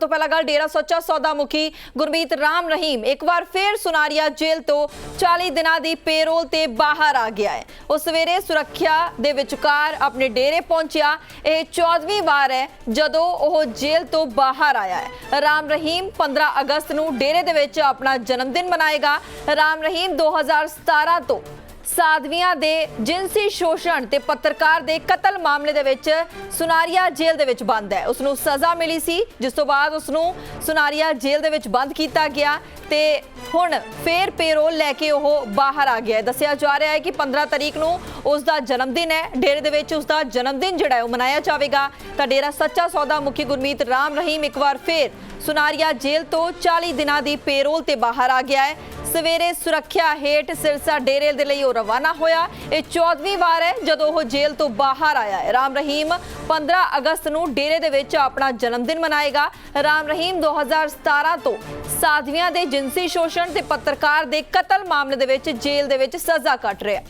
ਤੋਂ ਪਹਿਲਾਂ ਗੱਲ ਡੇਰਾ ਸੱਚਾ ਸੌਦਾ ਮੁਖੀ ਗੁਰਮੀਤ ਰਾਮ ਰਹੀਮ ਇੱਕ ਵਾਰ ਫੇਰ ਸੁਨਾਰੀਆ ਜੇਲ੍ਹ ਤੋਂ 40 ਦਿਨਾਂ ਦੀ ਪੇਰੋਲ ਤੇ ਬਾਹਰ ਆ ਗਿਆ ਹੈ। ਉਹ ਸਵੇਰੇ ਸੁਰੱਖਿਆ ਦੇ ਵਿਚਕਾਰ ਆਪਣੇ ਡੇਰੇ ਪਹੁੰਚਿਆ। ਇਹ 14ਵੀਂ ਵਾਰ ਹੈ ਜਦੋਂ ਉਹ ਜੇਲ੍ਹ ਤੋਂ ਬਾਹਰ ਆਇਆ ਹੈ। ਰਾਮ ਰਹੀਮ 15 ਅਗਸਤ ਨੂੰ ਡੇਰੇ ਦੇ ਵਿੱਚ ਆਪਣਾ ਜਨਮ ਦਿਨ ਮਨਾਏਗਾ। ਰਾਮ ਰਹੀਮ 2017 ਤੋਂ ਸਾਧਵੀਆਂ ਦੇ ਜਿਨਸੀ ਸ਼ੋਸ਼ਣ ਤੇ ਪੱਤਰਕਾਰ ਦੇ ਕਤਲ ਮਾਮਲੇ ਦੇ ਵਿੱਚ ਸੁਨਾਰੀਆ ਜੇਲ੍ਹ ਦੇ ਵਿੱਚ ਬੰਦ ਹੈ। ਉਸ ਨੂੰ ਸਜ਼ਾ ਮਿਲੀ ਸੀ, ਜਿਸ ਤੋਂ ਬਾਅਦ ਉਸ ਨੂੰ ਸੁਨਾਰੀਆ ਜੇਲ੍ਹ ਦੇ ਵਿੱਚ ਬੰਦ ਕੀਤਾ ਗਿਆ ਤੇ ਹੁਣ ਫੇਰ ਪੇਰੋਲ ਲੈ ਕੇ ਉਹ ਬਾਹਰ ਆ ਗਿਆ ਦੱਸਿਆ ਜਾ ਰਿਹਾ ਹੈ ਕਿ 15 ਤਰੀਕ ਨੂੰ ਉਸ ਦਾ ਜਨਮ ਦਿਨ ਹੈ। ਡੇਰੇ ਦੇ ਵਿੱਚ ਉਸ ਦਾ ਜਨਮ ਦਿਨ ਜਿਹੜਾ ਹੈ, ਉਹ ਮਨਾਇਆ ਜਾਵੇਗਾ। ਤਾਂ ਡੇਰਾ ਸੱਚਾ ਸੌਦਾ ਮੁਖੀ ਗੁਰਮੀਤ ਰਾਮ ਰਹੀਮ ਇੱਕ ਵਾਰ ਫੇਰ ਸੁਨਾਰੀਆ ਜੇਲ੍ਹ ਤੋਂ 40 ਦਿਨਾਂ ਦੀ ਪੇਰੋਲ ਤੇ ਬਾਹਰ ਆ ਗਿਆ ਹੈ। ਸਵੇਰੇ ਸੁਰੱਖਿਆ ਹੇਠ ਸਿਰਸਾ ਡੇਰੇ ਦੇ ਲਈ ਉਹ ਰਵਾਨਾ ਹੋਇਆ। ਇਹ 14ਵੀਂ ਵਾਰ ਹੈ ਜਦੋਂ ਉਹ ਜੇਲ੍ਹ ਤੋਂ ਬਾਹਰ ਆਇਆ ਹੈ। ਰਾਮ ਰਹੀਮ 15 ਅਗਸਤ ਨੂੰ ਡੇਰੇ ਦੇ ਵਿੱਚ ਆਪਣਾ ਜਨਮ ਦਿਨ ਮਨਾਏਗਾ। ਰਾਮ ਰਹੀਮ 2017 ਤੋਂ ਸਾਧਵੀਆਂ ਦੇ ਜਿਨਸੀ ਸ਼ੋਸ਼ਣ ਤੇ ਪੱਤਰਕਾਰ ਦੇ ਕਤਲ ਮਾਮਲੇ ਦੇ ਵਿੱਚ ਜੇਲ੍ਹ ਦੇ ਵਿੱਚ ਸਜ਼ਾ ਕੱਟ ਰਿਹਾ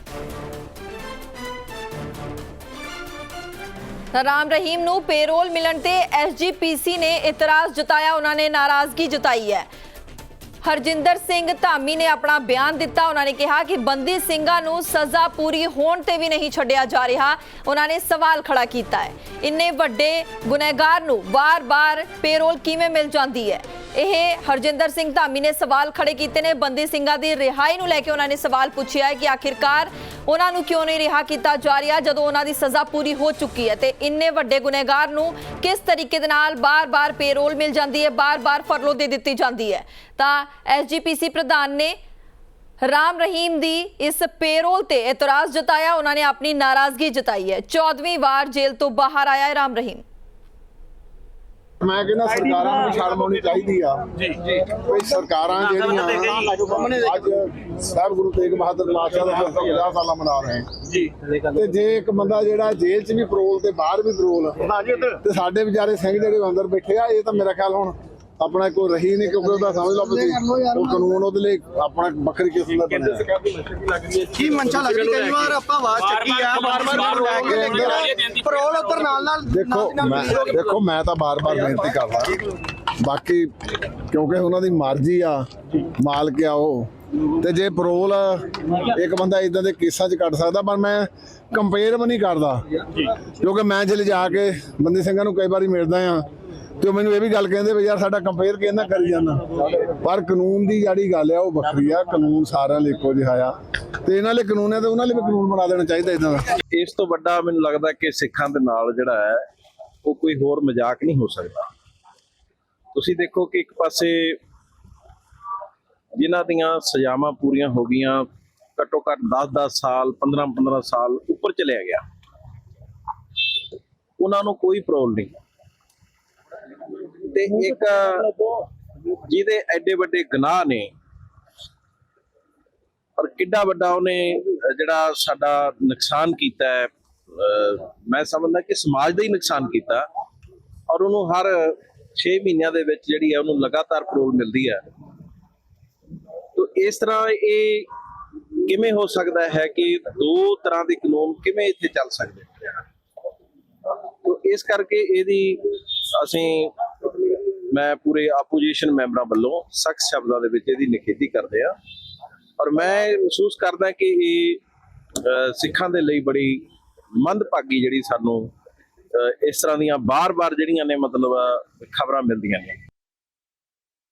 ਤਾਂ ਰਾਮ ਰਹੀਮ ਨੂੰ ਪੇਰੋਲ ਮਿਲਣ ਤੇ ਐਸਜੀਪੀਸੀ ਨੇ ਇਤਰਾਜ਼ ਜਤਾਇਆ। ਉਹਨਾਂ ਨੇ ਨਾਰਾਜ਼ਗੀ ਜਤਾਈ ਹੈ। ਹਰਜਿੰਦਰ ਸਿੰਘ ਧਾਮੀ ਨੇ ਆਪਣਾ ਬਿਆਨ ਦਿੱਤਾ। ਉਹਨਾਂ ਨੇ ਕਿਹਾ ਕਿ ਬੰਦੀ ਸਿੰਘਾਂ ਨੂੰ ਸਜ਼ਾ ਪੂਰੀ ਹੋਣ ਤੇ ਵੀ ਨਹੀਂ ਛੱਡਿਆ ਜਾ ਰਿਹਾ। ਉਹਨਾਂ ਨੇ ਸਵਾਲ ਖੜਾ ਕੀਤਾ ਹੈ। ਇੰਨੇ ਵੱਡੇ ਗੁਨਹਗਾਰ ਨੂੰ ਵਾਰ ਬਾਰ ਪੇਰੋਲ ਕਿਵੇਂ ਮਿਲ ਜਾਂਦੀ ਹੈ? ਇਹ ਹਰਜਿੰਦਰ ਸਿੰਘ ਧਾਮੀ ਨੇ ਸਵਾਲ ਖੜੇ ਕੀਤੇ ਨੇ। ਬੰਦੀ ਸਿੰਘਾਂ ਦੀ ਰਿਹਾਈ ਨੂੰ ਲੈ ਕੇ ਉਹਨਾਂ ਨੇ ਸਵਾਲ ਪੁੱਛਿਆ ਹੈ ਕਿ ਆਖਿਰਕਾਰ ਉਹਨਾਂ ਨੂੰ ਕਿਉਂ ਨਹੀਂ ਰਿਹਾ ਕੀਤਾ ਜਾ ਰਿਹਾ, ਜਦੋਂ ਉਹਨਾਂ ਦੀ ਸਜ਼ਾ ਪੂਰੀ ਹੋ ਚੁੱਕੀ ਹੈ। ਤੇ ਇੰਨੇ ਵੱਡੇ ਗੁਨਹਗਾਰ ਨੂੰ ਕਿਸ ਤਰੀਕੇ ਦੇ ਨਾਲ ਬਾਰ-ਬਾਰ ਪੇਰੋਲ ਮਿਲ ਜਾਂਦੀ ਹੈ, ਬਾਰ-ਬਾਰ ਫਰਲੋ ਦੇ ਦਿੱਤੀ ਜਾਂਦੀ ਹੈ? ਤਾਂ ਐਸਜੀਪੀਸੀ ਪ੍ਰਧਾਨ ਨੇ ਰਾਮ ਰਹੀਮ ਦੀ ਇਸ ਪੇਰੋਲ ਤੇ ਇਤਰਾਜ਼ ਜਤਾਇਆ। ਉਹਨਾਂ ਨੇ ਆਪਣੀ ਨਾਰਾਜ਼ਗੀ ਜਤਾਈ ਹੈ। 14ਵੀਂ ਵਾਰ ਜੇਲ੍ਹ ਤੋਂ ਬਾਹਰ ਆਇਆ ਹੈ ਰਾਮ ਰਹੀਮ। ਮੈਂ ਕਹਿੰਦਾ ਸਰਕਾਰਾਂ ਨੂੰ ਸ਼ਰਮ ਆਉਣੀ ਚਾਹੀਦੀ ਆ। ਜੀ ਜੀ। ਕੋਈ ਸਰਕਾਰਾਂ ਜਿਹੜੀਆਂ ਅੱਜ ਸਾਹਿਬ ਗੁਰੂ ਤੇਗ ਬਹਾਦਰ ਪਾਤਸ਼ਾਹ ਦਾ 50 ਸਾਲਾ ਮਨਾ ਰਹੇ ਜੀ। ਤੇ ਜੇ ਇੱਕ ਬੰਦਾ ਜਿਹੜਾ ਜੇਲ੍ਹ 'ਚ ਵੀ ਪਰੋਲ ਤੇ ਬਾਹਰ ਵੀ ਪਰੋਲ ਤੇ ਸਾਡੇ ਵਿਚਾਰੇ ਸਿੰਘ ਜਿਹੜੇ ਅੰਦਰ ਬੈਠੇ ਆ ਇਹ ਤਾਂ ਮੇਰਾ ਖਿਆਲ ਹੁਣ ਆਪਣਾ ਕੋਈ ਰਹੀ ਨਹੀਂ ਕਿਉਂਕਿ ਉਹਦਾ ਸਮਝ ਲਓ ਤੁਸੀਂ ਉਹ ਕਾਨੂੰਨ ਉਹਦੇ ਲਈ ਆਪਣਾ ਵੱਖਰੀ ਕਿਸਮ ਦਾ ਬਣਿਆ। ਕੀ ਮਨਸ਼ਾ ਲੱਗਦੀ ਕਈ ਵਾਰ ਆਪਾਂ ਆਵਾਜ਼ ਚੱਕੀ ਆ ਬਾਰ-ਬਾਰ ਲੈ ਕੇ ਪਰੋਲ ਉੱਪਰ ਨਾਲ ਨਾਲ ਦੇਖੋ ਮੈਂ ਦੇਖੋ ਮੈਂ ਤਾਂ ਬਾਰ-ਬਾਰ ਬੇਨਤੀ ਕਰਦਾ। ਬਾਕੀ ਕਿਉਂਕਿ ਉਹਨਾਂ ਦੀ ਮਰਜ਼ੀ ਆ ਮਾਲਕ ਆ ਉਹ। ਤੇ ਜੇ ਪਰੋਲ ਇੱਕ ਬੰਦਾ ਇਦਾਂ ਦੇ ਕੇਸਾਂ 'ਚ ਕੱਢ ਸਕਦਾ ਪਰ ਮੈਂ ਕੰਪੇਅਰ ਵੀ ਨਹੀਂ ਕਰਦਾ। ਕਿਉਂਕਿ ਮੈਂ ਜਿਹੜੇ ਜਾ ਕੇ ਬੰਦੀ ਸਿੰਘਾਂ ਨੂੰ ਕਈ ਵਾਰੀ ਮਿਲਦਾ ਆ ਤੇ ਉਹ ਮੈਨੂੰ ਇਹ ਵੀ ਗੱਲ ਕਹਿੰਦੇ ਵੀ ਯਾਰ ਸਾਡਾ ਕੰਪੇਅਰ ਕਿਹਨਾਂ ਕਰੀ ਜਾਂਦਾ? ਪਰ ਕਾਨੂੰਨ ਦੀ ਜਿਹੜੀ ਗੱਲ ਆ ਉਹ ਵੱਖਰੀ ਆ। ਕਾਨੂੰਨ ਸਾਰਿਆਂ ਲਈ ਇੱਕੋ ਜਿਹਾ ਆ। ਤੇ ਇਹਨਾਂ ਲਈ ਕਾਨੂੰਨ ਹੈ ਤੇ ਉਹਨਾਂ ਲਈ ਵੀ ਕਾਨੂੰਨ ਬਣਾ ਦੇਣਾ ਚਾਹੀਦਾ ਇਦਾਂ ਦਾ। ਇਸ ਤੋਂ ਵੱਡਾ ਮੈਨੂੰ ਲੱਗਦਾ ਕਿ ਸਿੱਖਾਂ ਦੇ ਨਾਲ ਜਿਹੜਾ ਹੈ, ਉਹ ਕੋਈ ਹੋਰ ਮਜ਼ਾਕ ਨਹੀਂ ਹੋ ਸਕਦਾ। ਤੁਸੀਂ ਦੇਖੋ ਕਿ ਇੱਕ ਪਾਸੇ ਜਿਨ੍ਹਾਂ ਦੀਆਂ ਸਜ਼ਾਵਾਂ ਪੂਰੀਆਂ ਹੋ ਗਈਆਂ, ਘੱਟੋ ਘੱਟ 10-10 ਸਾਲ 15-15 ਸਾਲ ਉੱਪਰ ਚਲਿਆ ਗਿਆ। ਉਹਨਾਂ ਨੂੰ ਕੋਈ ਪ੍ਰੋਬਲਮ ਨਹੀਂ। ਤੇ ਇੱਕ ਜਿਹਦੇ ਐਡੇ ਵੱਡੇ ਗੁਨਾਹ ਨੇ ਪਰ ਕਿੱਡਾ ਵੱਡਾ ਉਹਨੇ ਜਿਹੜਾ ਸਾਡਾ ਨੁਕਸਾਨ ਕੀਤਾ ਹੈ ਮੈਂ ਸਮਝਦਾ ਕਿ ਸਮਾਜ ਦਾ ਹੀ ਨੁਕਸਾਨ ਕੀਤਾ। ਔਰ ਉਹਨੂੰ ਹਰ 6 ਮਹੀਨਿਆਂ ਦੇ ਵਿੱਚ ਜਿਹੜੀ ਹੈ, ਉਹਨੂੰ ਲਗਾਤਾਰ ਪਰੋਲ ਮਿਲਦੀ ਹੈ। ਤੋ ਇਸ ਤਰ੍ਹਾਂ ਇਹ ਕਿਵੇਂ ਹੋ ਸਕਦਾ ਹੈ ਕਿ ਦੋ ਤਰ੍ਹਾਂ ਦੇ ਕਾਨੂੰਨ ਕਿਵੇਂ ਇੱਥੇ ਚੱਲ ਸਕਦੇ ਤੋ ਇਸ ਕਰਕੇ ਇਹਦੀ ਅਸੀਂ, ਮੈਂ ਪੂਰੇ ਆਪੋਜੀਸ਼ਨ ਮੈਂਬਰਾਂ ਵੱਲੋਂ ਸਖਤ ਸ਼ਬਦਾਂ ਦੇ ਵਿੱਚ ਇਹਦੀ ਨਿਖੇਧੀ ਕਰਦੇ ਆ ਔਰ ਮੈਂ ਮਹਿਸੂਸ ਕਰਦਾ ਕਿ ਇਹ ਸਿੱਖਾਂ ਦੇ ਲਈ ਬੜੀ ਮੰਦਭਾਗੀ ਜਿਹੜੀ ਸਾਨੂੰ ਇਸ ਤਰ੍ਹਾਂ ਦੀਆਂ ਬਾਰ-ਬਾਰ ਜਿਹੜੀਆਂ ਨੇ ਮਤਲਬ ਖਬਰਾਂ ਮਿਲਦੀਆਂ ਨੇ।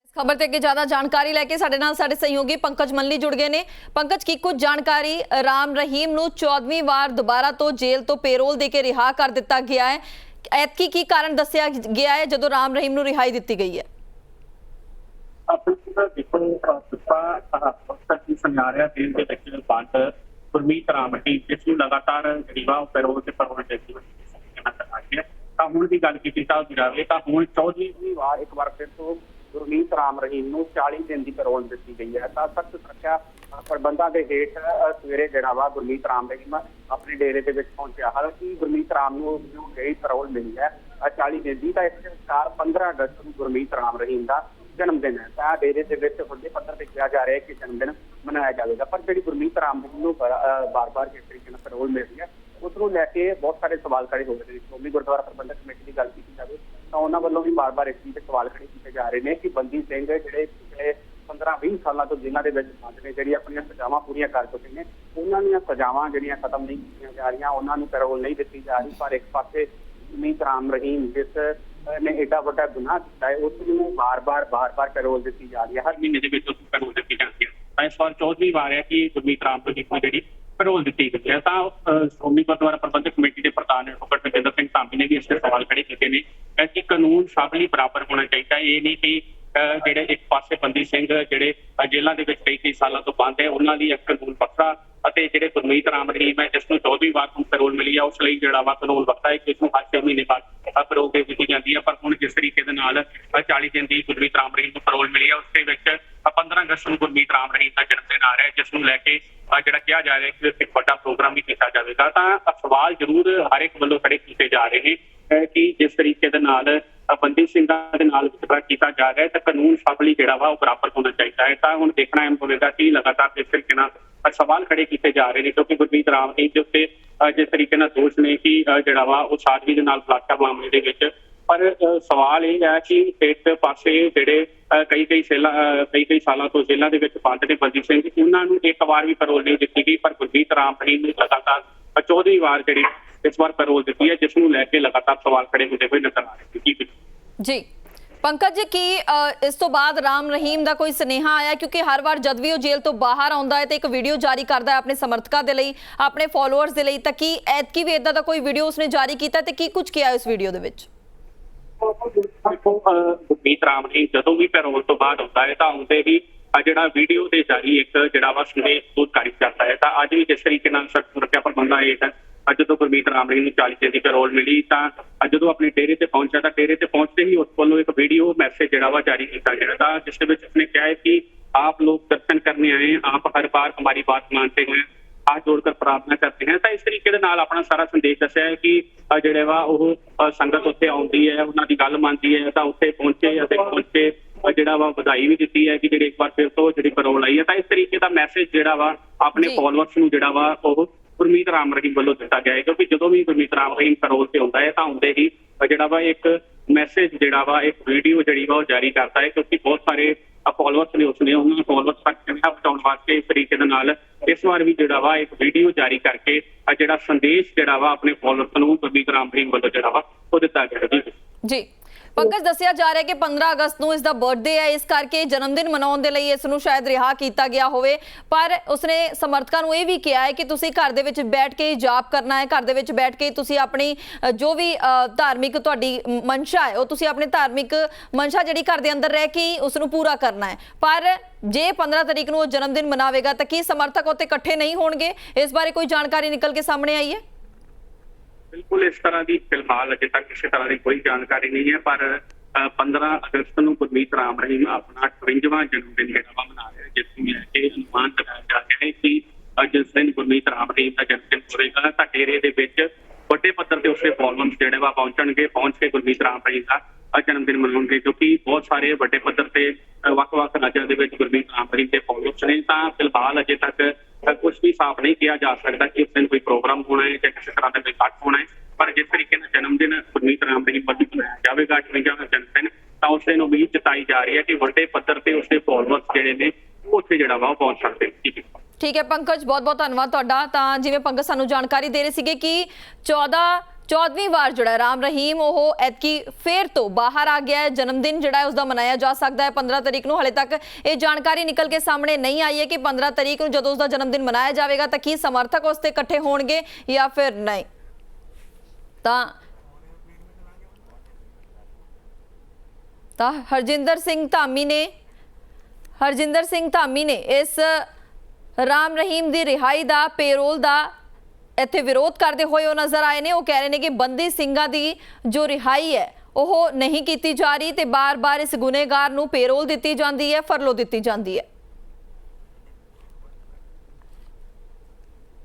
ਇਸ ਖਬਰ ਤੇ ਅੱਗੇ ਜ਼ਿਆਦਾ ਜਾਣਕਾਰੀ ਲੈ ਕੇ ਸਾਡੇ ਨਾਲ ਸਾਡੇ ਸਹਿਯੋਗੀ ਪੰਕਜ ਮੱਲੀ ਜੁੜ ਗਏ ਨੇ। ਪੰਕਜ ਕੀ ਕੁਝ ਜਾਣਕਾਰੀ ਰਾਮ ਰਹੀਮ ਨੂੰ 14ਵੀਂ ਵਾਰ ਦੁਬਾਰਾ ਤੋਂ ਜੇਲ੍ਹ ਤੋਂ ਪੇਰੋਲ ਦੇ ਕੇ ਰਿਹਾ ਕਰ ਦਿੱਤਾ ਗਿਆ ਹੈ? ਐਤਕੀ ਕੀ ਕਾਰਨ ਦੱਸਿਆ ਗਿਆ ਹੈ ਜਦੋਂ ਰਾਮ ਰਹੀਮ ਨੂੰ ਰਿਹਾਈ ਦਿੱਤੀ ਗਈ ਹੈ? ਆਪਣਾ ਦੇਖੋ ਸੁਪਾ ਸੱਚੀ ਸੁਨਿਆਰਿਆ ਦੇ ਵਿੱਚ ਬੰਦ ਗੁਰਮੀਤ ਰਾਮਟੀ ਜਿਸ ਨੂੰ ਲਗਾਤਾਰ ਗਰੀਬਾ ਪੈਰੋਲ ਤੇ ਪਰਵਾਹ ਦਿੱਤੀ ਹੈ। ਤਾਂ ਹੁਣ ਦੀ ਗੱਲ ਕੀਤੀ ਤਾਂ ਜਾਵੇ ਤਾਂ ਹੁਣ 14ਵੀਂ ਵਾਰ ਇੱਕ ਵਾਰ ਫਿਰ ਤੋਂ ਗੁਰਮੀਤ ਰਾਮ ਰਹੀਮ ਨੂੰ 40 ਦਿਨ ਦੀ ਪੈਰੋਲ ਦਿੱਤੀ ਗਈ ਹੈ। ਤਾਂ ਸਖਤ ਸੁਰੱਖਿਆ ਪ੍ਰਬੰਧਾਂ ਦੇ ਹੇਠ ਸਵੇਰੇ ਜਿਹੜਾ ਵਾ ਗੁਰਮੀਤ ਰਾਮ ਰਹੀਮ ਆਪਣੇ ਡੇਰੇ ਦੇ ਵਿੱਚ ਪਹੁੰਚਿਆ। ਹਾਲਾਂਕਿ ਗੁਰਮੀਤ ਰਾਮ ਨੂੰ ਜੋ ਗਈ ਪੈਰੋਲ ਮਿਲੀ ਹੈ ਅ, 40 ਦਿਨ ਦੀ। ਤਾਂ ਇਸ ਸਰਕਾਰ 15 ਅਗਸਤ ਨੂੰ ਗੁਰਮੀਤ ਰਾਮ ਰਹੀਮ ਦਾ ਜਨਮ ਦਿਨ ਹੈ। ਤਾਂ ਡੇਰੇ ਦੇ ਵਿੱਚ ਵੱਡੇ ਪੱਧਰ ਤੇ ਕਿਹਾ ਜਾ ਰਿਹਾ ਹੈ ਕਿ ਜਨਮ ਦਿਨ ਮਨਾਇਆ ਜਾਵੇਗਾ। ਪਰ ਜਿਹੜੀ ਗੁਰਮੀਤ ਰਾਮ ਨੂੰ ਬਾਰ-ਬਾਰ ਕਿਸ ਤਰੀਕੇ ਨਾਲ ਪੈਰੋਲ ਮਿਲ ਰਹੀ ਹੈ, ਉਸ ਨੂੰ ਲੈ ਕੇ ਬਹੁਤ ਸਾਰੇ ਸਵਾਲ ਖੜੇ ਹੋ ਰਹੇ ਨੇ। ਸ਼੍ਰੋਮਣੀ ਗੁਰਦੁਆਰਾ ਪ੍ਰਬੰਧਕ ਕਮੇਟੀ ਦੀ ਗੱਲ ਕੀਤੀ ਜਾਵੇ, ਤਾਂ ਉਹਨਾਂ ਵੱਲੋਂ ਵੀ ਬਾਰ-ਬਾਰ ਇਸ ਚੀਜ਼ ਤੇ ਸਵਾਲ ਖੜੇ ਕੀਤੇ ਜਾ ਰਹੇ ਨੇ ਕਿ ਬੰਦੀ ਸਿੰਘ ਜਿਹੜੇ ਪਿਛਲੇ 15-20 ਸਾਲਾਂ ਤੋਂ ਜਿਨ੍ਹਾਂ ਦੇ ਵਿੱਚ ਬੰਦ ਨੇ ਜਿਹੜੀ ਆਪਣੀਆਂ ਸਜ਼ਾਵਾਂ ਪੂਰੀਆਂ ਕਰ ਚੁੱਕੇ ਨੇ, ਉਹਨਾਂ ਦੀਆਂ ਸਜ਼ਾਵਾਂ ਜਿਹੜੀਆਂ ਖਤਮ ਨਹੀਂ ਕੀਤੀਆਂ ਜਾ ਰਹੀਆਂ, ਉਹਨਾਂ ਨੂੰ ਪੈਰੋਲ ਨਹੀਂ ਦਿੱਤੀ ਜਾ ਰਹੀ। ਪਰ ਇੱਕ ਪਾਸੇ ਮੀਤ ਰਾਮ ਰਹੀਮ, ਜਿਸ ਨੇ ਏਡਾ ਵੱਡਾ ਗੁਨਾਹ ਕੀਤਾ ਹੈ ਉਸ ਨੂੰ ਬਾਰ-ਬਾਰ ਬਾਰ-ਬਾਰ ਪੈਰੋਲ ਦਿੱਤੀ ਜਾ ਰਹੀ ਹੈ ਹਰ ਮਹੀਨੇ ਦੇ ਵਿੱਚ ਉਸ ਨੂੰ ਪੈਰੋਲ ਦਿੱਤੀ ਜਾਂਦੀ ਹੈ। ਤਾਂ ਇਸ ਵਾਰ ਚੌਥੀ ਵਾਰ ਹੈ ਕਿ ਗੁਰਮੀਤ ਰਾਮ ਤੋਂ ਨੂੰ ਜਿਹੜੀ ਪੈਰੋਲ ਦਿੱਤੀ ਗਈ ਹੈ। ਤਾਂ ਸ਼੍ਰੋਮਣੀ ਗੁਰਦੁਆਰਾ ਪ੍ਰਬੰਧਕ ਕਮੇਟੀ ਦੇ ਪ੍ਰਧਾਨ ਐਡਵੋਕੇਟ ਰਜਿੰਦਰ ਸਿੰਘ ਧਾਮੀ ਨੇ ਵੀ ਇਸ ਤੇ ਸਵਾਲ ਖੜੇ ਕੀਤੇ ਨੇ ਕਿ ਕਾਨੂੰਨ ਸਭ ਲਈ ਬਰਾਬਰ ਹੋਣਾ ਚਾਹੀਦਾ ਇਹ ਨਹੀਂ ਕਿ ਅਹ, ਜਿਹੜੇ ਇੱਕ ਪਾਸੇ ਬੰਦੀ ਸਿੰਘ ਜਿਹੜੇ ਅਹ, ਜੇਲ੍ਹਾਂ ਦੇ ਵਿੱਚ ਕਈ ਕਈ ਸਾਲਾਂ ਤੋਂ ਬੰਦ ਹੈ ਉਹਨਾਂ ਲਈ ਇੱਕ ਕਾਨੂੰਨ ਵੱਖਰਾ ਅਤੇ ਜਿਹੜੇ ਗੁਰਮੀਤ ਰਾਮ ਰਹੀਮ ਹੈ ਜਿਸ ਨੂੰ 24 ਵਾਰ ਨੂੰ ਪੈਰੋਲ ਮਿਲੀ ਹੈ ਉਸ ਲਈ ਜਿਹੜਾ ਵਾ ਕਾਨੂੰਨ ਵੱਖਰਾ ਹੈ ਜਿਸ ਨੂੰ ਹਰ ਛੇ ਮਹੀਨੇ ਬਾਅਦ ਪੈਰੋਲ ਦੇ ਦਿੱਤੀ ਜਾਂਦੀ ਹੈ ਪਰ ਹੁਣ ਜਿਸ ਤਰੀਕੇ ਦੇ ਨਾਲ ਅਹ, 40 ਦਿਨ ਦੀ ਗੁਰਮੀਤ ਰਾਮ ਰਹੀਮ ਨੂੰ ਪਰੋਲ ਮਿਲੀ ਹੈ ਉਸ ਦੇ ਵਿੱਚ ਅਹ, 15 ਅਗਸਤ ਨੂੰ ਗੁਰਮੀਤ ਰਾਮ ਰਹੀਮ ਦਾ ਜਨਮ ਦਿਨ ਆ ਰਿਹਾ ਹੈ ਜਿਸ ਨੂੰ ਲੈ ਕੇ ਜਿਹੜਾ ਕਿਹਾ ਜਾ ਰਿਹਾ ਹੈ ਕਿ ਇੱਕ ਵੱਡਾ ਪ੍ਰੋਗਰਾਮ ਵੀ ਕੀਤਾ ਜਾਵੇਗਾ। ਤਾਂ ਸਵਾਲ ਜ਼ਰੂਰ ਹਰ ਇੱਕ ਵੱਲੋਂ ਖੜੇ ਕੀਤੇ ਜਾ ਰਹੇ ਨੇ ਕਿ ਜਿਸ ਤਰੀਕੇ ਦੇ ਨਾਲ ਬੰਦੀ ਸਿੰਘਾਂ ਦੇ ਨਾਲ ਵਿਤਕਰਾ ਕੀਤਾ ਜਾ ਰਿਹਾ ਹੈ ਤਾਂ ਕਾਨੂੰਨ ਸਭ ਲਈ ਜਿਹੜਾ ਵਾ ਉਹ ਬਰਾਬਰ ਹੋਣਾ ਚਾਹੀਦਾ ਹੈ। ਤਾਂ ਹੁਣ ਦੇਖਣਾ ਇਹ ਹੋਵੇਗਾ ਕਿ ਲਗਾਤਾਰ ਜਿਸ ਤਰੀਕੇ ਨਾਲ ਅਹ, ਸਵਾਲ ਖੜੇ ਕੀਤੇ ਜਾ ਰਹੇ ਨੇ ਕਿਉਂਕਿ ਗੁਰਮੀਤ ਰਾਮ ਜੀ ਦੇ ਉੱਤੇ ਜਿਸ ਤਰੀਕੇ ਨਾਲ ਦੋਸ਼ ਨੇ ਕਿ ਜਿਹੜਾ ਵਾ ਉਹ ਸਾਦਗੀ ਦੇ ਨਾਲ ਬਲਾਤਕਾਰ ਮਾਮਲੇ ਦੇ ਵਿੱਚ ਪਰ ਸਵਾਲ ਇਹ ਹੈ ਕਿ ਇੱਕ ਪਾਸੇ ਜਿਹੜੇ ਕਈ ਕਈ ਸੇਲਾ ਕਈ ਕਈ ਸਾਲਾਂ ਤੋਂ ਜੇਲ੍ਹਾਂ ਦੇ ਵਿੱਚ ਬੰਦ ਨੇ ਬੰਦੀ ਸਿੰਘ ਉਹਨਾਂ ਨੂੰ ਇੱਕ ਵਾਰ ਵੀ ਪੈਰੋਲ ਨਹੀਂ ਦਿੱਤੀ ਗਈ ਪਰ ਗੁਰਮੀਤ ਰਾਮ ਰਹੀਮ ਨੂੰ ਲਗਾਤਾਰ ਅਹ, ਚੌਥੀ ਵਾਰ ਜਿਹੜੀ ਇਸ ਵਾਰ ਪੈਰੋਲ ਦਿੱਤੀ ਹੈ ਜਿਸ ਨੂੰ ਲੈ ਕੇ ਲਗਾਤਾਰ ਸਵਾਲ ਖੜੇ ਹੁੰਦੇ ਹੋਏ ਨਜ਼ਰ ਆ ਰਹੇ ਨੇ। ਜੀ ਬਿਲਕੁਲ ਜੀ। ਪੰਕਜ ਜੀ, ਕੀ ਇਸ ਤੋਂ ਬਾਅਦ ਰਾਮ ਰਹੀਮ ਦਾ ਕੋਈ ਸੁਨੇਹਾ ਆਇਆ? ਕਿਉਂਕਿ ਹਰ ਵਾਰ ਜਦ ਵੀ ਉਹ ਜੇਲ੍ਹ ਤੋਂ ਬਾਹਰ ਆਉਂਦਾ ਹੈ ਤੇ ਇੱਕ ਵੀਡੀਓ ਜਾਰੀ ਕਰਦਾ ਹੈ ਆਪਣੇ ਸਮਰਥਕਾਂ ਦੇ ਲਈ, ਆਪਣੇ ਫਾਲੋਅਰਸ ਦੇ ਲਈ, ਤਾਂ ਕੀ ਐਤਕੀ ਵੀ ਇਦਾਂ ਦਾ ਕੋਈ ਵੀਡੀਓ ਉਸਨੇ ਜਾਰੀ ਕੀਤਾ ਤੇ ਕੀ ਕੁਝ ਕਿਹਾ ਇਸ ਵੀਡੀਓ ਦੇ ਵਿੱਚ? ਗੁਰਮੀਤ ਰਾਮ ਨੇ ਜਦੋਂ ਵੀ ਪੈਰੋਲ ਤੋਂ ਬਾਅਦ ਆਉਂਦਾ ਹੈ ਤਾਂ ਆਉਂਦੇ ਹੀ ਜਿਹੜਾ ਵੀਡੀਓ ਦੇ ਜਾਰੀ ਇੱਕ ਜਿਹੜਾ ਵਾ ਸੰਦੇਸ਼ ਸੂਚਕਾਰੀ ਕਰਦਾ ਹੈ। ਤਾਂ ਅੱਜ ਵੀ ਜਿਸ ਤਰੀਕੇ ਨਾਲ ਸਖਤ ਸੁਰੱਖਿਆ ਪ੍ਰਬੰਧਾਂ ਹੇਠ ਅੱਜ ਜਦੋਂ ਗੁਰਮੀਤ ਰਾਮ ਰਹੀ ਨੂੰ 40 ਦਿਨ ਦੀ ਪੈਰੋਲ ਮਿਲੀ ਤਾਂ ਅੱਜ ਜਦੋਂ ਆਪਣੇ ਡੇਰੇ ਤੇ ਪਹੁੰਚਿਆ ਤਾਂ ਡੇਰੇ ਤੇ ਪਹੁੰਚਦੇ ਹੀ ਉਸ ਵੱਲੋਂ ਇੱਕ ਵੀਡੀਓ ਮੈਸੇਜ ਜਿਹੜਾ ਵਾ ਜਾਰੀ ਕੀਤਾ ਗਿਆ ਤਾਂ ਜਿਸ ਵਿੱਚ ਉਸਨੇ ਕਿਹਾ ਹੈ ਕਿ ਆਪ ਲੋਕ ਦਰਸ਼ਨ ਕਰਨੇ ਆਏ ਆਪ ਹਰ हर बार हमारी बात मानते हैं हाथ जोड़कर प्रार्थना करते हैं ਤਾਂ ਇਸ ਤਰੀਕੇ ਦੇ ਨਾਲ ਆਪਣਾ ਸਾਰਾ ਸੰਦੇਸ਼ ਦੱਸਿਆ ਹੈ ਕਿ ਜਿਹੜੇ ਵਾ ਉਹ ਸੰਗਤ ਉੱਥੇ ਆਉਂਦੀ ਹੈ ਉਹਨਾਂ ਦੀ ਗੱਲ ਮੰਨਦੀ ਹੈ ਤਾਂ ਉੱਥੇ ਪਹੁੰਚੇ ਅਤੇ ਪਹੁੰਚੇ ਜਿਹੜਾ ਵਾ ਵਧਾਈ ਵੀ ਦਿੱਤੀ ਹੈ ਕਿ ਜਿਹੜੇ ਇੱਕ ਵਾਰ ਫਿਰ ਤੋਂ ਜਿਹੜੀ ਪਰੋਲ ਆਈ ਹੈ। ਤਾਂ ਇਸ ਤਰੀਕੇ ਦਾ ਮੈਸੇਜ ਜਿਹੜਾ ਵਾ ਆਪਣੇ ਫਾਲੋਅਰਸ ਨੂੰ ਜਿਹੜਾ ਵਾ ਉਹ ਗੁਰਮੀਤ ਰਾਮ ਰਹੀਮ ਵੱਲੋਂ ਦਿੱਤਾ ਗਿਆ ਹੈ, ਕਿਉਂਕਿ ਜਦੋਂ ਵੀ ਗੁਰਮੀਤ ਰਾਮ ਰਹੀਮ ਪਰੋਲ ਤੇ ਆਉਂਦਾ ਹੈ, ਤਾਂ ਆਉਂਦੇ ਹੀ ਜਿਹੜਾ ਵਾ ਇੱਕ ਮੈਸੇਜ ਜਿਹੜਾ ਵਾ, ਇੱਕ ਵੀਡੀਓ ਜਿਹੜੀ ਵਾ ਉਹ ਜਾਰੀ ਕਰਦਾ ਹੈ, ਕਿਉਂਕਿ ਬਹੁਤ ਸਾਰੇ ਫਾਲੋਅਰਸ ਨੇ ਉਸਨੇ ਉਹਨਾਂ ਫਾਲੋਅਰਸ ਤੱਕ ਕਿਹੜਾ ਪਹੁੰਚਾਉਣ ਵਾਸਤੇ ਇਸ ਤਰੀਕੇ ਦੇ ਨਾਲ ਇਸ ਵਾਰ ਵੀ ਜਿਹੜਾ ਵਾ ਇੱਕ ਵੀਡੀਓ ਜਾਰੀ ਕਰਕੇ ਜਿਹੜਾ ਸੰਦੇਸ਼ ਜਿਹੜਾ ਵਾ ਆਪਣੇ ਫਾਲੋਅਰਸ ਨੂੰ ਗੁਰਮੀਤ ਰਾਮ ਰਹੀਮ ਵੱਲੋਂ ਜਿਹੜਾ ਵਾ ਉਹ ਦਿੱਤਾ ਗਿਆ ਜੀ। ਪੰਕਜ ਦੱਸਿਆ ਜਾ ਰਿਹਾ ਕਿ 15 ਅਗਸਤ ਨੂੰ ਇਸ ਦਾ ਬਰਥਡੇ ਹੈ। ਇਸ ਕਰਕੇ ਜਨਮ ਦਿਨ ਮਨਾਉਣ ਦੇ ਲਈ ਇਸ ਨੂੰ ਸ਼ਾਇਦ ਰਿਹਾ ਕੀਤਾ ਗਿਆ ਹੋਵੇ। ਪਰ ਉਸਨੇ ਸਮਰਥਕਾਂ ਨੂੰ ਇਹ ਵੀ ਕਿਹਾ ਹੈ ਕਿ ਤੁਸੀਂ ਘਰ ਦੇ ਵਿੱਚ ਬੈਠ ਕੇ ਜਾਪ ਕਰਨਾ ਹੈ। ਘਰ ਦੇ ਵਿੱਚ ਬੈਠ ਕੇ ਤੁਸੀਂ ਆਪਣੀ ਜੋ ਵੀ ਧਾਰਮਿਕ ਤੁਹਾਡੀ ਮ- ਮਨਸ਼ਾ ਹੈ, ਉਹ ਤੁਸੀਂ ਆਪਣੇ ਧਾਰਮਿਕ ਮਨਸ਼ਾ ਜਿਹੜੀ ਘਰ ਦੇ ਅੰਦਰ ਰਹਿ ਕੇ ਹੀ ਉਸ ਨੂੰ ਪੂਰਾ ਕਰਨਾ ਹੈ। ਪਰ ਜੇ 15 ਤਰੀਕ ਨੂੰ ਉਹ ਜਨਮ ਦਿਨ ਮਨਾਵੇਗਾ ਤਾਂ ਕੀ ਸਮਰਥਕ ਉੱਤੇ ਇਕੱਠੇ ਨਹੀਂ ਹੋਣਗੇ? ਇਸ ਬਾਰੇ ਕੋਈ ਜਾਣਕਾਰੀ ਨਿਕਲ ਕੇ ਸਾਹਮਣੇ ਆਈ ਹੈ? ਬਿਲਕੁਲ ਇਸ ਤਰ੍ਹਾਂ ਦੀ ਫਿਲਹਾਲ ਅਜੇ ਤੱਕ ਕਿਸੇ ਤਰ੍ਹਾਂ ਦੀ ਕੋਈ ਜਾਣਕਾਰੀ ਨਹੀਂ ਹੈ ਪਰ ਅ, 15 ਅਗਸਤ ਨੂੰ ਗੁਰਮੀਤ ਰਾਮ ਰਹੀਮ ਆਪਣਾ 58ਵਾਂ ਜਨਮ ਦਿਨ ਜਿਹੜਾ ਵਾ ਮਨਾ ਰਿਹਾ ਜਿਸ ਨੂੰ ਲੈ ਕੇ ਅਨੁਮਾਨ ਲਗਾਇਆ ਜਾ ਰਿਹਾ ਹੈ ਕਿ ਜਿਸ ਦਿਨ ਗੁਰਮੀਤ ਰਾਮ ਰਹੀਮ ਦਾ ਜਨਮ ਦਿਨ ਹੋਵੇਗਾ। ਤਾਂ ਡੇਰੇ ਦੇ ਵਿੱਚ ਵੱਡੇ ਪੱਧਰ ਤੇ ਉਸਦੇ ਫਾਲੋਅਰਸ ਜਿਹੜੇ ਵਾ ਪਹੁੰਚਣਗੇ ਪਹੁੰਚ ਕੇ ਗੁਰਮੀਤ ਰਾਮ ਰਹੀਮ ਦਾ ਜਨਮ ਦਿਨ ਮਨਾਉਣਗੇ ਕਿਉਂਕਿ ਬਹੁਤ ਸਾਰੇ ਵੱਡੇ ਪੱਧਰ ਤੇ ਵੱਖ-ਵੱਖ ਰਾਜਾਂ ਦੇ ਵਿੱਚ ਗੁਰਮੀਤ ਰਾਮ ਦੇ ਫਾਲੋਅਰਸ ਨੇ। ਤਾਂ ਫਿਲਹਾਲ ਅਜੇ ਤੱਕ ਕੁਝ ਵੀ ਸਾਫ਼ ਨਹੀਂ ਕਿਹਾ ਜਾ ਸਕਦਾ ਕਿ ਉਸ ਦਿਨ ਕੋਈ ਪ੍ਰੋਗਰਾਮ ਹੋਣਾ ਹੈ ਜਾਂ ਕਿਸੇ ਤਰ੍ਹਾਂ ਦਾ ਕੋਈ ਇਕੱਠ ਹੋਣਾ ਹੈ। ਪਰ ਜਿਸ ਤਰੀਕੇ ਨਾਲ ਜਨਮ ਦਿਨ ਗੁਰਮੀਤ ਰਾਮ ਰਹੀਮ ਵੱਲੋਂ ਮਨਾਇਆ ਜਾਵੇਗਾ 58ਵਾਂ ਜਨਮ ਦਿਨ ਤਾਂ ਉਸ ਦਿਨ ਉਮੀਦ ਜਤਾਈ ਜਾ ਰਹੀ ਹੈ ਕਿ ਵੱਡੇ ਪੱਧਰ ਤੇ ਉਸਦੇ ਫਾਲੋਅਰਸ ਜਿਹੜੇ ਨੇ, ਉੱਥੇ ਜਿਹੜਾ ਵਾ ਉਹ ਪਹੁੰਚ ਸਕਦੇ ਨੇ। ਠੀਕ ਹੈ ਪੰਕਜ ਬਹੁਤ ਬਹੁਤ ਧੰਨਵਾਦ ਤੁਹਾਡਾ। ਤਾਂ ਜਿਵੇਂ ਪੰਕਜ ਸਾਨੂੰ ਜਾਣਕਾਰੀ ਦੇ ਰਹੇ ਸੀਗੇ ਕਿ 14 14ਵੀਂ ਵਾਰ ਜਿਹੜਾ ਰਾਮ ਰਹੀਮ, ਉਹ ਐਤਕੀ ਫੇਰ ਤੋਂ ਬਾਹਰ ਆ ਗਿਆ ਹੈ। ਜਨਮ ਦਿਨ ਜਿਹੜਾ ਹੈ ਉਸ ਦਾ ਮਨਾਇਆ ਜਾ ਸਕਦਾ ਹੈ। 15 ਤਰੀਕ ਨੂੰ ਹਲੇ ਤੱਕ ਇਹ ਜਾਣਕਾਰੀ ਨਿਕਲ ਕੇ ਸਾਹਮਣੇ ਨਹੀਂ ਆਈ ਹੈ ਕਿ 15 ਤਰੀਕ ਨੂੰ ਜਦੋਂ ਉਸ ਦਾ ਜਨਮ ਦਿਨ ਮਨਾਇਆ ਜਾਵੇਗਾ, ਤਾਂ ਕੀ ਸਮਰਥਕ ਉਸ ਤੇ ਇਕੱਠੇ ਹੋਣਗੇ ਜਾਂ ਫਿਰ ਨਹੀਂ? ਤਾਂ ਤਾਂ ਹਰਜਿੰਦਰ ਸਿੰਘ ਧਾਮੀ ਨੇ, ਹਰਜਿੰਦਰ ਸਿੰਘ ਧਾਮੀ ਨੇ ਇਸ ਰਾਮ ਰਹੀਮ ਦੀ ਰਿਹਾਈ ਦਾ, ਪੇਰੋਲ ਦਾ ਇੱਥੇ ਵਿਰੋਧ ਕਰਦੇ ਹੋਏ ਉਹ ਨਜ਼ਰ ਆਏ ਨੇ। ਉਹ ਕਹਿ ਰਹੇ ਨੇ ਕਿ ਬੰਦੀ ਸਿੰਘਾਂ ਦੀ ਜੋ ਰਿਹਾਈ ਹੈ, ਉਹ ਨਹੀਂ ਕੀਤੀ ਜਾ ਰਹੀ ਤੇ ਬਾਰ-ਬਾਰ ਇਸ ਗੁਨੇਗਾਰ ਨੂੰ ਪੇਰੋਲ ਦਿੱਤੀ ਜਾਂਦੀ ਹੈ, ਫਰਲੋ ਦਿੱਤੀ ਜਾਂਦੀ ਹੈ।